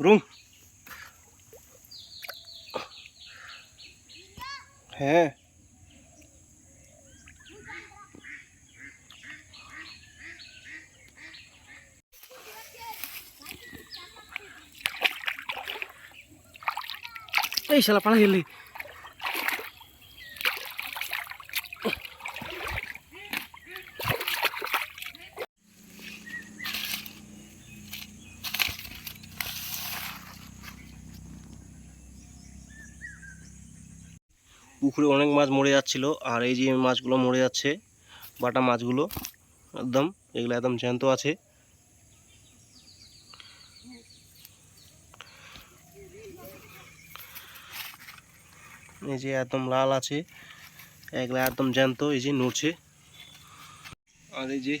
Room হ্যাঁ এই শালা পালা গেলি পুকুরে অনেক মাছ মরে যাচ্ছিল, আর এই যে মাছগুলো মরে যাচ্ছে, বাটা মাছগুলো, একদম, এগুলো একদম জ্যান্ত আছে। এই যে একদম লাল আছে, এগুলো একদম জ্যান্ত, এই যে নড়ছে। আর এই যে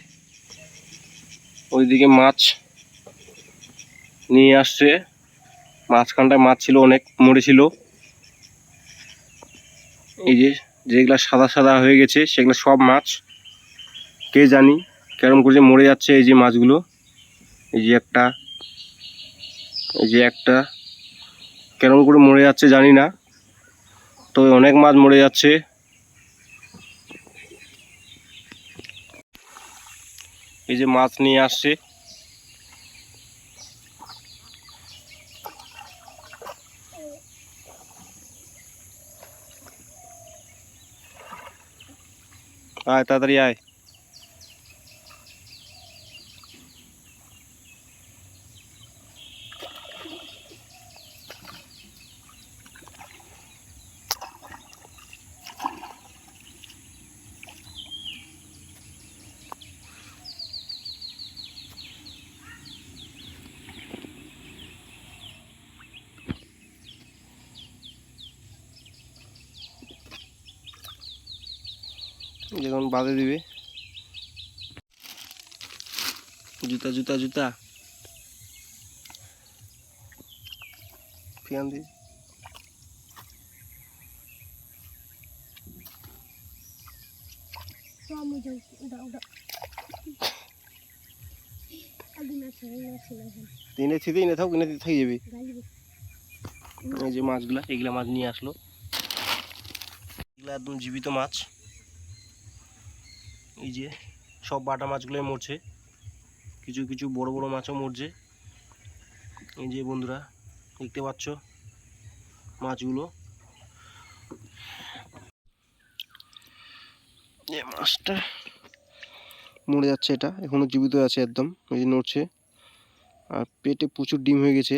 ওইদিকে মাছ নিয়ে আসছে, মাঝখানটায় মাছ ছিল, অনেক মরেছিল। এই যে যেগুলা সাদা সাদা হয়ে গেছে, সেগুলো সব মাছ। কে জানি কেরম করে মরে যাচ্ছে এই যে মাছগুলো। এই যে একটা, এই যে একটা। কেরম করে মরে যাচ্ছে জানি না। তো অনেক মাছ মরে যাচ্ছে। এই যে মাছ নিয়ে আসছে। আয় তাড়াতাড়ি আয়। যখন বাঁধে দিবে। জুতা জুতা জুতা। ফিয়ান দি। তিনে থিতে এনে থাক এনে থেকে যাবি। এই যে মাছগুলা, এগুলা মাছ নিয়ে আসলো। এগুলা একদম জীবিত মাছ। এই যে সব বাটা মাছগুলোই মরছে। কিছু কিছু বড় বড় মাছও মরছে। এই যে বন্ধুরা, দেখতে পাচ্ছ মাছগুলো। যে মাছটা মরে যাচ্ছে এটা, এখনও জীবিত আছে একদম এই যে নড়ছে। আর পেটে প্রচুর ডিম হয়ে গেছে।